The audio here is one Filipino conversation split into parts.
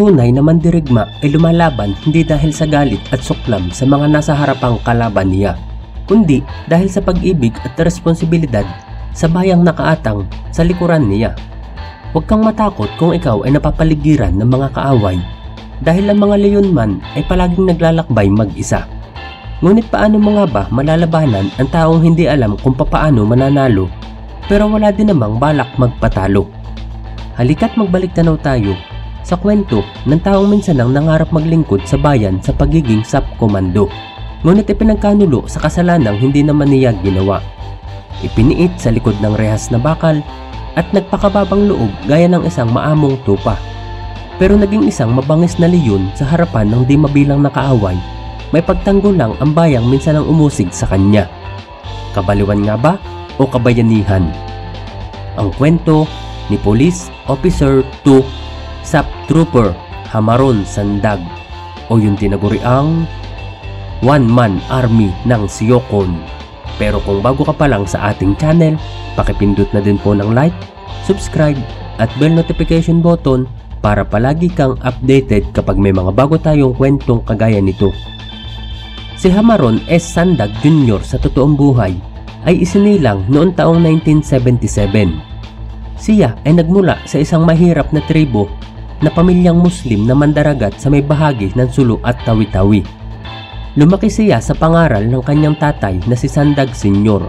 tunay na mandirigma ay lumalaban hindi dahil sa galit at suklam sa mga nasa harapang kalaban niya, kundi dahil sa pag-ibig at responsibilidad sa bayang nakaatang sa likuran niya. Huwag kang matakot kung ikaw ay napapaligiran ng mga kaaway dahil ang mga leon man ay palaging naglalakbay mag-isa. Ngunit paano mo nga ba malalabanan ang taong hindi alam kung papaano mananalo pero wala din namang balak magpatalo? Halika't magbalik tanaw tayo sa kwento ng taong minsan ang nangarap maglingkod sa bayan sa pagiging sub-komando. Ngunit ipinagkanulo sa kasalanang hindi naman niya ginawa. Ipiniit sa likod ng rehas na bakal at nagpakababang loob gaya ng isang maamong tupa. Pero naging isang mabangis na leyon sa harapan ng di mabilang nakaaway. May pagtanggol lang ang bayang minsan ang umusig sa kanya. Kabaliwan nga ba o kabayanihan? Ang kwento ni Police Officer 2 Sap Trooper Hamaron Sandag o yung tinaguriang One Man Army ng Siyokon. Pero kung bago ka pa lang sa ating channel, pakipindot na din po ng like, subscribe at bell notification button para palagi kang updated kapag may mga bago tayong kwentong kagaya nito. Si Hamaron S. Sandag Jr. sa totoong buhay ay isinilang noong taong 1977. Siya ay nagmula sa isang mahirap na tribo na pamilyang Muslim na mandaragat sa may bahagi ng Sulu at Tawi-Tawi. Lumaki siya sa pangaral ng kanyang tatay na si Sandag Sr.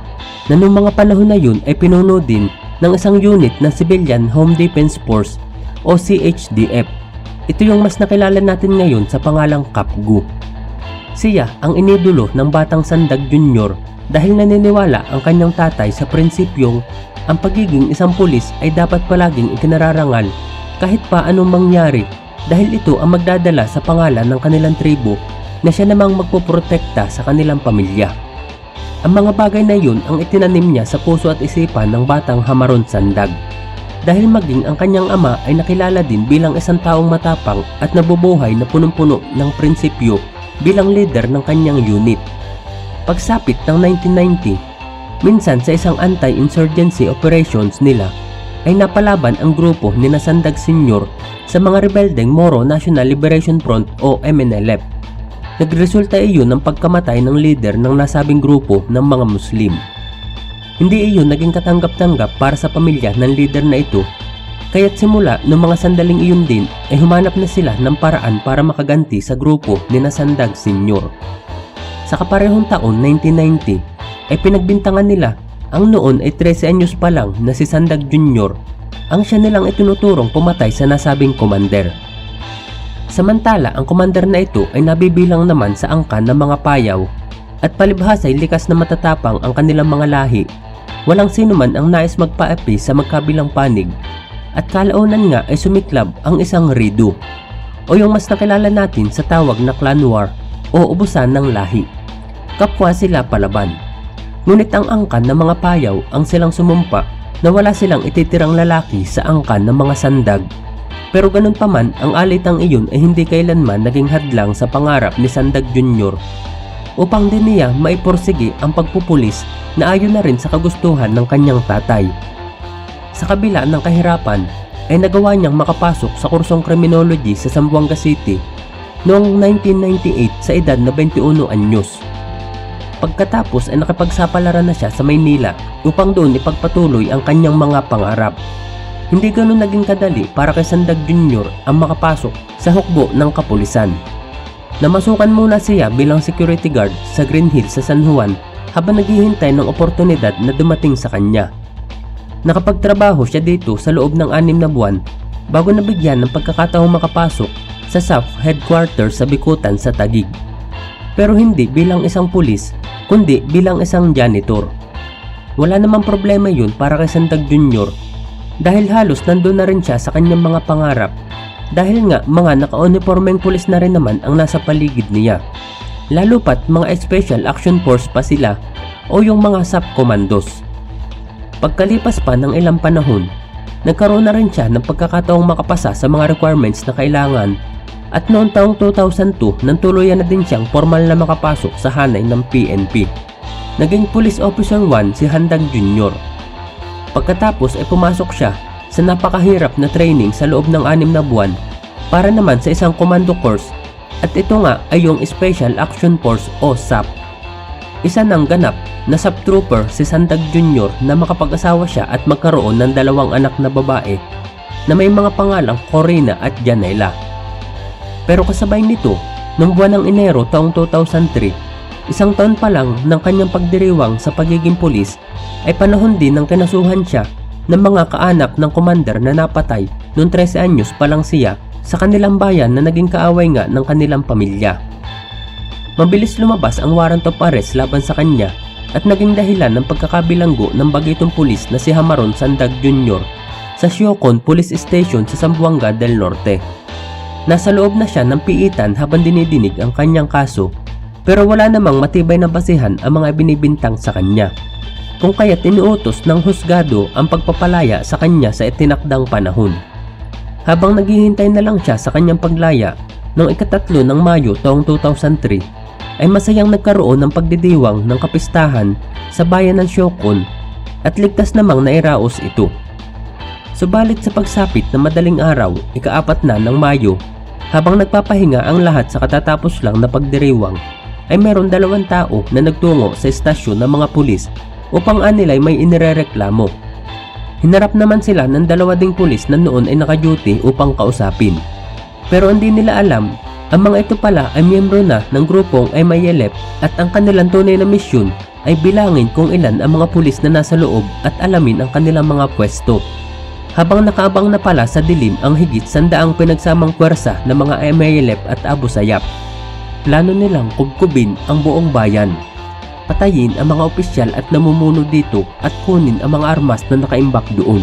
na noong mga panahon na yun ay pinuno din ng isang unit ng Civilian Home Defense Force o CHDF. Ito yung mas nakilala natin ngayon sa pangalang Kapgu. Siya ang inidulo ng batang Sandag Jr. dahil naniniwala ang kanyang tatay sa prinsipyong ang pagiging isang pulis ay dapat palaging ikinararangal kahit pa anong mangyari dahil ito ang magdadala sa pangalan ng kanilang tribo na siya namang magpoprotekta sa kanilang pamilya. Ang mga bagay na yun ang itinanim niya sa puso at isipan ng batang Hamaron Sandag. Dahil maging ang kanyang ama ay nakilala din bilang isang taong matapang at nabubuhay na punong-puno ng prinsipyo bilang leader ng kanyang unit. Pagsapit ng 1990, minsan sa isang anti-insurgency operations nila ay napalaban ang grupo ni Nasandag Sr. sa mga rebeldeng Moro National Liberation Front o MNLF. Nagresulta iyon ng pagkamatay ng leader ng nasabing grupo ng mga Muslim. Hindi iyon naging katanggap-tanggap para sa pamilya ng leader na ito kaya't simula ng mga sandaling iyon din ay humanap na sila ng paraan para makaganti sa grupo ni Nasandag Sr. Sa kaparehong taon 1990 ay pinagbintangan nila ang noon ay 13 anyos pa lang na si Sandag Jr. ang siya nilang itinuturong pumatay sa nasabing commander. Samantala ang commander na ito ay nabibilang naman sa angkan ng mga payaw at palibhas ay likas na matatapang ang kanilang mga lahi. Walang sino man ang nais magpaapi sa magkabilang panig at kalaunan nga ay sumiklab ang isang Ridu o yung mas nakilala natin sa tawag na clan war o ubusan ng lahi. Kapwa sila palaban. Ngunit ang angkan ng mga payaw ang silang sumumpa na wala silang ititirang lalaki sa angkan ng mga sandag. Pero ganun pa man, ang alitang iyon ay hindi kailanman naging hadlang sa pangarap ni Sandag Jr. upang din niya maiporsige ang pagpupulis na ayon na rin sa kagustuhan ng kanyang tatay. Sa kabila ng kahirapan, ay nagawa niyang makapasok sa kursong criminology sa Zamboanga City noong 1998 sa edad na 21 anyos. Pagkatapos ay nakipagsapalaran na siya sa Maynila upang doon ipagpatuloy ang kanyang mga pangarap. Hindi ganun naging kadali para kay Sandag Jr. ang makapasok sa hukbo ng kapulisan. Namasukan muna siya bilang security guard sa Green Hills sa San Juan habang naghihintay ng oportunidad na dumating sa kanya. Nakapagtrabaho siya dito sa loob ng anim na buwan bago nabigyan ng pagkakataong makapasok sa South Headquarters sa Bikutan sa Tagig. Pero hindi bilang isang pulis, kundi bilang isang janitor. Wala namang problema yun para kay Sandag Jr. dahil halos nandun na rin siya sa kanyang mga pangarap dahil nga mga naka-uniformeng pulis na rin naman ang nasa paligid niya. Lalo pat mga Special Action Force pa sila o yung mga SAP commandos. Pagkalipas pa ng ilang panahon, nagkaroon na rin siya ng pagkakataong makapasa sa mga requirements na kailangan at noong taong 2002 nang tuluyan na din siyang formal na makapasok sa hanay ng PNP. Naging Police Officer 1 si Handang Jr. Pagkatapos ay pumasok siya sa napakahirap na training sa loob ng anim na buwan para naman sa isang commando course at ito nga ay yung Special Action Force o SAP. Isa ng ganap na SAP trooper si Sandag Jr. na makapag-asawa siya at magkaroon ng dalawang anak na babae na may mga pangalang Corina at Janela. Pero kasabay nito, noong buwan ng Enero taong 2003, isang taon pa lang ng kanyang pagdiriwang sa pagiging pulis ay panahon din ng kinasuhan siya ng mga kaanak ng commander na napatay noong 13 anyos pa lang siya sa kanilang bayan na naging kaaway nga ng kanilang pamilya. Mabilis lumabas ang warrant of arrest laban sa kanya at naging dahilan ng pagkakabilanggo ng bagitong pulis na si Hamaron Sandag Jr. sa Siocon Police Station sa Zamboanga del Norte. Nasa loob na siya ng piitan habang dinidinig ang kanyang kaso pero wala namang matibay na basihan ang mga binibintang sa kanya. Kung kaya tinuutos ng husgado ang pagpapalaya sa kanya sa itinakdang panahon. Habang naghihintay na lang siya sa kanyang paglaya noong ikatatlo ng Mayo taong 2003 ay masayang nagkaroon ng pagdidiwang ng kapistahan sa bayan ng Siocon at ligtas namang nairaos ito. Subalit sa pagsapit na madaling araw, ikaapat na ng Mayo, habang nagpapahinga ang lahat sa katatapos lang na pagdiriwang, ay meron dalawang tao na nagtungo sa estasyon ng mga pulis upang anilay may inirereklamo. Hinarap naman sila ng dalawa ding pulis na noon ay naka-duty upang kausapin. Pero hindi nila alam, ang mga ito pala ay miyembro na ng grupong ay mayelep at ang kanilang tunay na misyon ay bilangin kung ilan ang mga pulis na nasa loob at alamin ang kanilang mga pwesto. Habang nakaabang na pala sa dilim ang higit sandaang pinagsamang pwersa ng mga MILF at Abu Sayyaf. Plano nilang kubkubin ang buong bayan. Patayin ang mga opisyal at namumuno dito at kunin ang mga armas na nakaimbak doon.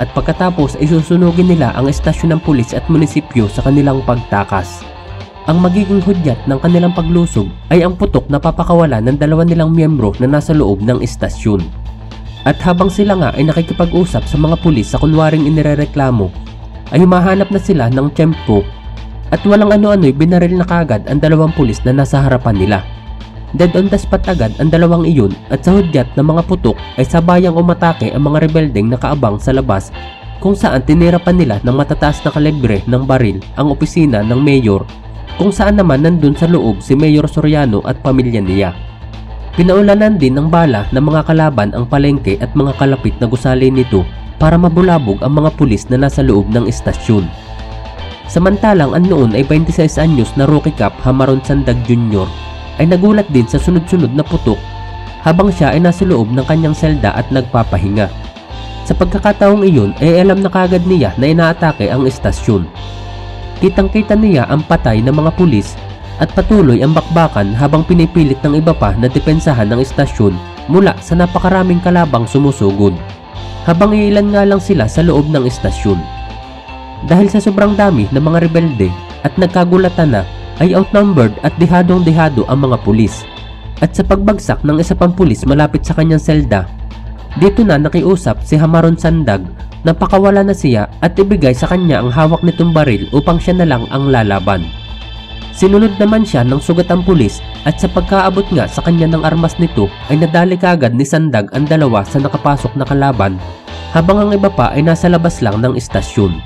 At pagkatapos ay susunugin nila ang estasyon ng pulis at munisipyo sa kanilang pagtakas. Ang magiging hudyat ng kanilang paglusog ay ang putok na papakawala ng dalawa nilang miyembro na nasa loob ng estasyon. At habang sila nga ay nakikipag-usap sa mga pulis sa kunwaring inirereklamo, ay humahanap na sila ng tiyempo at walang ano-ano'y binaril na kagad ang dalawang pulis na nasa harapan nila. Dead on the spot agad ang dalawang iyon at sa hudyat ng mga putok ay sabayang umatake ang mga rebeldeng nakaabang sa labas kung saan tinirapan nila ng matataas na kalibre ng baril ang opisina ng mayor kung saan naman nandun sa loob si Mayor Soriano at pamilya niya. Pinaulanan din ng bala ng mga kalaban ang palengke at mga kalapit na gusali nito para mabulabog ang mga pulis na nasa loob ng istasyon. Samantalang ang noon ay 26 anyos na rookie cap Hamaron Sandag Jr. ay nagulat din sa sunod-sunod na putok habang siya ay nasa loob ng kanyang selda at nagpapahinga. Sa pagkakataong iyon ay alam na kagad niya na inaatake ang istasyon. Kitang-kita niya ang patay ng mga pulis at patuloy ang bakbakan habang pinipilit ng iba pa na depensahan ng istasyon mula sa napakaraming kalabang sumusugod. Habang iilan nga lang sila sa loob ng istasyon. Dahil sa sobrang dami ng mga rebelde at nagkagulatan na ay outnumbered at dihadong-dihado ang mga pulis. At sa pagbagsak ng isa pang pulis malapit sa kanyang selda, dito na nakiusap si Hamaron Sandag na pakawala na siya at ibigay sa kanya ang hawak nitong baril upang siya na lang ang lalaban. Sinunod naman siya ng sugatang pulis at sa pagkaabot nga sa kanya ng armas nito ay nadali kagad ni Sandag ang dalawa sa nakapasok na kalaban habang ang iba pa ay nasa labas lang ng istasyon.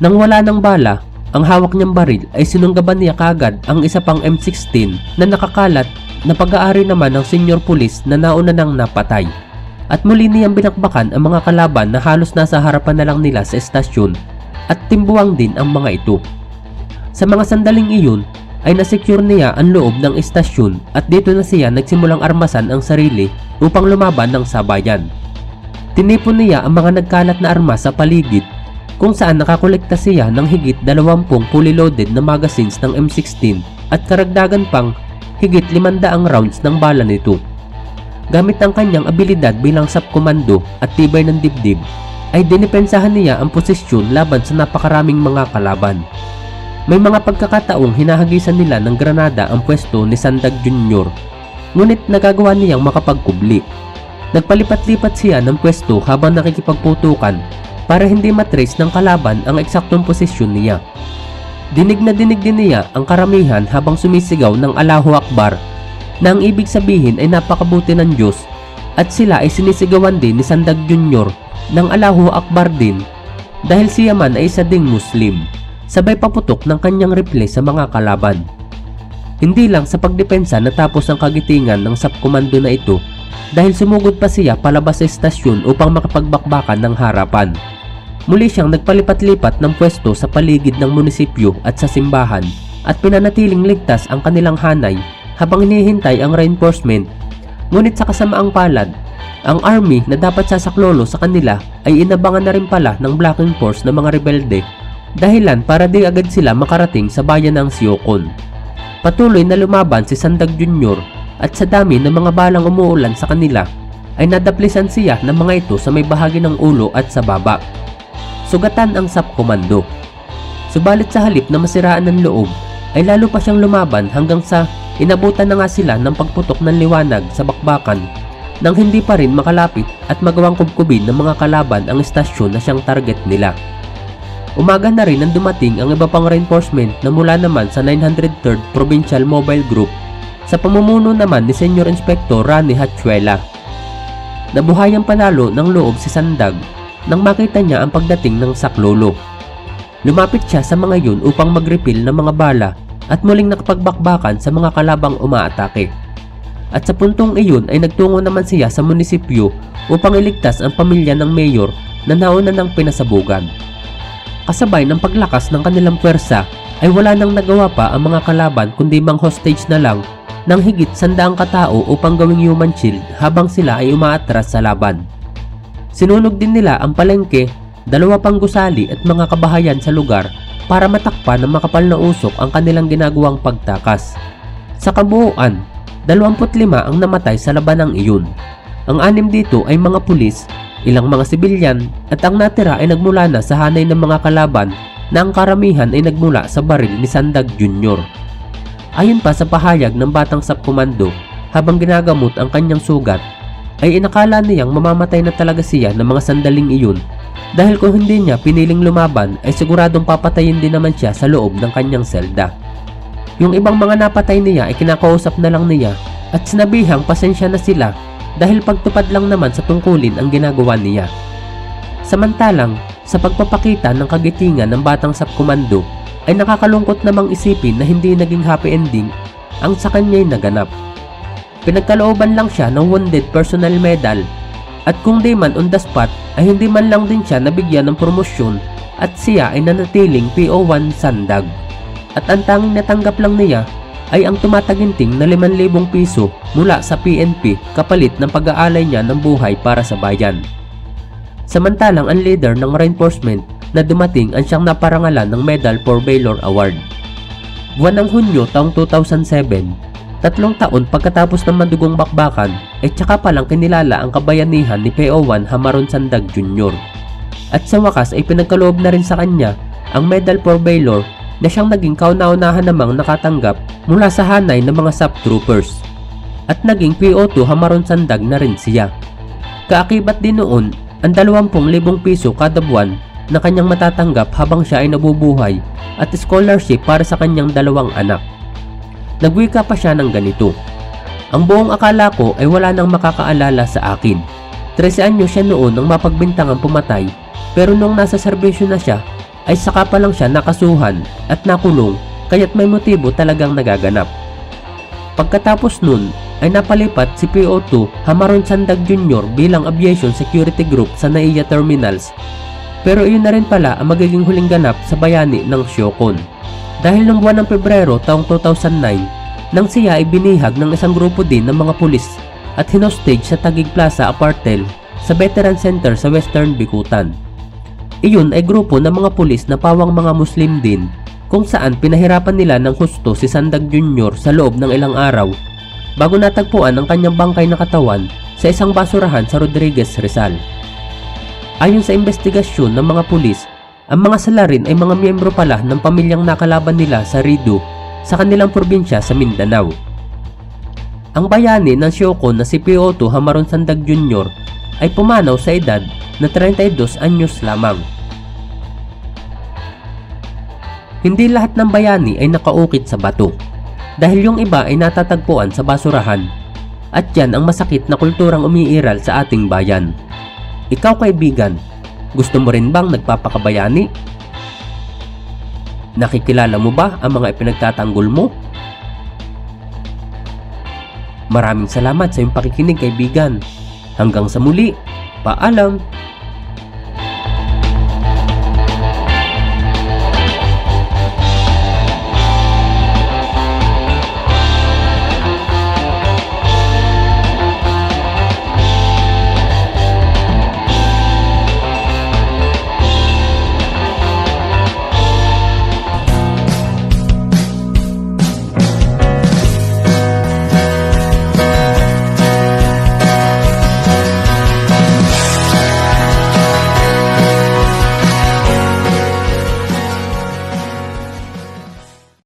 Nang wala ng bala, ang hawak niyang baril ay sinunggaban niya kagad ang isa pang M16 na nakakalat na pag-aari naman ng senior pulis na nauna nang napatay. At muli niyang binakbakan ang mga kalaban na halos nasa harapan na lang nila sa estasyon at timbuwang din ang mga ito. Sa mga sandaling iyon ay nasecure niya ang loob ng istasyon at dito na siya nagsimulang armasan ang sarili upang lumaban ng sabayan. Tinipon niya ang mga nagkalat na armas sa paligid kung saan nakakolekta siya ng higit 20 fully loaded na magazines ng M16 at karagdagan pang higit 500 rounds ng bala nito. Gamit ang kanyang abilidad bilang subkomando at tibay ng dibdib, ay dinipensahan niya ang posisyon laban sa napakaraming mga kalaban. May mga pagkakataong hinahagisan nila ng granada ang pwesto ni Sandag Jr. Ngunit nagagawa niyang makapagkubli. Nagpalipat-lipat siya ng pwesto habang nakikipagputukan para hindi matrace ng kalaban ang eksaktong posisyon niya. Dinig na dinig din niya ang karamihan habang sumisigaw ng Allahu Akbar na ang ibig sabihin ay napakabuti ng Diyos at sila ay sinisigawan din ni Sandag Jr. ng Allahu Akbar din dahil siya man ay isa ding Muslim. Sabay paputok ng kanyang rifle sa mga kalaban. Hindi lang sa pagdepensa natapos ang kagitingan ng subkomando na ito dahil sumugod pa siya palabas sa estasyon upang makapagbakbakan ng harapan. Muli siyang nagpalipat-lipat ng pwesto sa paligid ng munisipyo at sa simbahan at pinanatiling ligtas ang kanilang hanay habang hinihintay ang reinforcement. Ngunit sa kasamaang palad, ang army na dapat sasaklolo sa kanila ay inabangan na rin pala ng blocking force ng mga rebelde dahilan para di agad sila makarating sa bayan ng Siokon. Patuloy na lumaban si Sandag Jr. at sa dami ng mga balang umuulan sa kanila ay nadaplisan siya ng mga ito sa may bahagi ng ulo at sa baba. Sugatan ang SAP komando. Subalit sa halip na masiraan ng loob ay lalo pa siyang lumaban hanggang sa inabutan na nga sila ng pagputok ng liwanag sa bakbakan nang hindi pa rin makalapit at magawang kubkubin ng mga kalaban ang estasyon na siyang target nila. Umaga na rin nang dumating ang iba pang reinforcement na mula naman sa 903rd Provincial Mobile Group sa pamumuno naman ni Senior Inspector Rani Hatchuela. Nabuhayang panalo ng loob si Sandag nang makita niya ang pagdating ng saklolo. Lumapit siya sa mga yun upang mag-refill ng mga bala at muling nakapagbakbakan sa mga kalabang umaatake. At sa puntong iyon ay nagtungo naman siya sa munisipyo upang iligtas ang pamilya ng mayor na nauna ng pinasabugan. Kasabay ng paglakas ng kanilang puwersa ay wala nang nagawa pa ang mga kalaban kundi mang hostage na lang ng higit sandaang katao upang gawing human shield habang sila ay umaatras sa laban. Sinunog din nila ang palengke, dalawa pang gusali at mga kabahayan sa lugar para matakpan ng makapal na usok ang kanilang ginagawang pagtakas. Sa kabuuan, 25 ang namatay sa labanang iyon. Ang anim dito ay mga pulis, ilang mga sibilyan at ang natira ay nagmula na sa hanay ng mga kalaban na ang karamihan ay nagmula sa baril ni Sandag Jr. Ayon pa sa pahayag ng batang subkomando habang ginagamot ang kanyang sugat ay inakala niyang mamamatay na talaga siya ng mga sandaling iyon dahil kung hindi niya piniling lumaban ay siguradong papatayin din naman siya sa loob ng kanyang selda. Yung ibang mga napatay niya ay kinakausap na lang niya at sinabihang pasensya na sila dahil pagtupad lang naman sa tungkulin ang ginagawa niya. Samantalang, sa pagpapakita ng kagitingan ng batang subkomando ay nakakalungkot namang isipin na hindi naging happy ending ang sa kanya'y naganap. Pinagkalooban lang siya ng wounded personal medal at kung di man on the spot ay hindi man lang din siya nabigyan ng promosyon at siya ay nanatiling PO1 sandag. At ang tanging natanggap lang niya ay ang tumataginting na 5,000 piso mula sa PNP kapalit ng pag-aalay niya ng buhay para sa bayan. Samantalang ang leader ng reinforcement na dumating ang siyang naparangalan ng Medal for Valor Award. Buwan ng Hunyo taong 2007, tatlong taon pagkatapos ng mandugong bakbakan ay tsaka palang kinilala ang kabayanihan ni PO1 Hamaron Sandag Jr. At sa wakas ay pinagkaloob na rin sa kanya ang Medal for Valor na siyang naging kauna-unahan namang nakatanggap mula sa hanay ng mga SAP troopers. At naging PO2 Hamaron Sandag na rin siya. Kaakibat din noon ang 20,000 piso kada buwan na kanyang matatanggap habang siya ay nabubuhay at scholarship para sa kanyang dalawang anak. Nagwika pa siya ng ganito. Ang buong akala ko ay wala nang makakaalala sa akin. 13 anyo siya noon nang mapagbintangang pumatay pero nung nasa serbisyo na siya ay saka pa lang siya nakasuhan at nakulong kaya't may motibo talagang nagaganap. Pagkatapos nun ay napalipat si PO2 Hamaron Sandag Jr. bilang Aviation Security Group sa NAIA Terminals pero iyon na rin pala ang magiging huling ganap sa bayani ng Siokon. Dahil noong buwan ng Pebrero taong 2009 nang siya ay binihag ng isang grupo din ng mga pulis at hinostage sa Tagig Plaza Apartel sa Veteran Center sa Western Bikutan. Iyon ay grupo ng mga pulis na pawang mga Muslim din kung saan pinahirapan nila ng husto si Sandag Jr. sa loob ng ilang araw bago natagpuan ang kanyang bangkay na katawan sa isang basurahan sa Rodriguez Rizal. Ayon sa investigasyon ng mga pulis, ang mga salarin ay mga miyembro pala ng pamilyang nakalaban nila sa Rido sa kanilang probinsya sa Mindanao. Ang bayani ng Sioko na si P.O.2 Hamaron Sandag Jr. ay pumanaw sa edad na 32 anyos lamang. Hindi lahat ng bayani ay nakaukit sa bato dahil yung iba ay natatagpuan sa basurahan at yan ang masakit na kulturang umiiral sa ating bayan. Ikaw kaibigan, gusto mo rin bang nagpapakabayani? Nakikilala mo ba ang mga ipinagtatanggol mo? Maraming salamat sa iyong pakikinig kaibigan. Hanggang sa muli, paalam!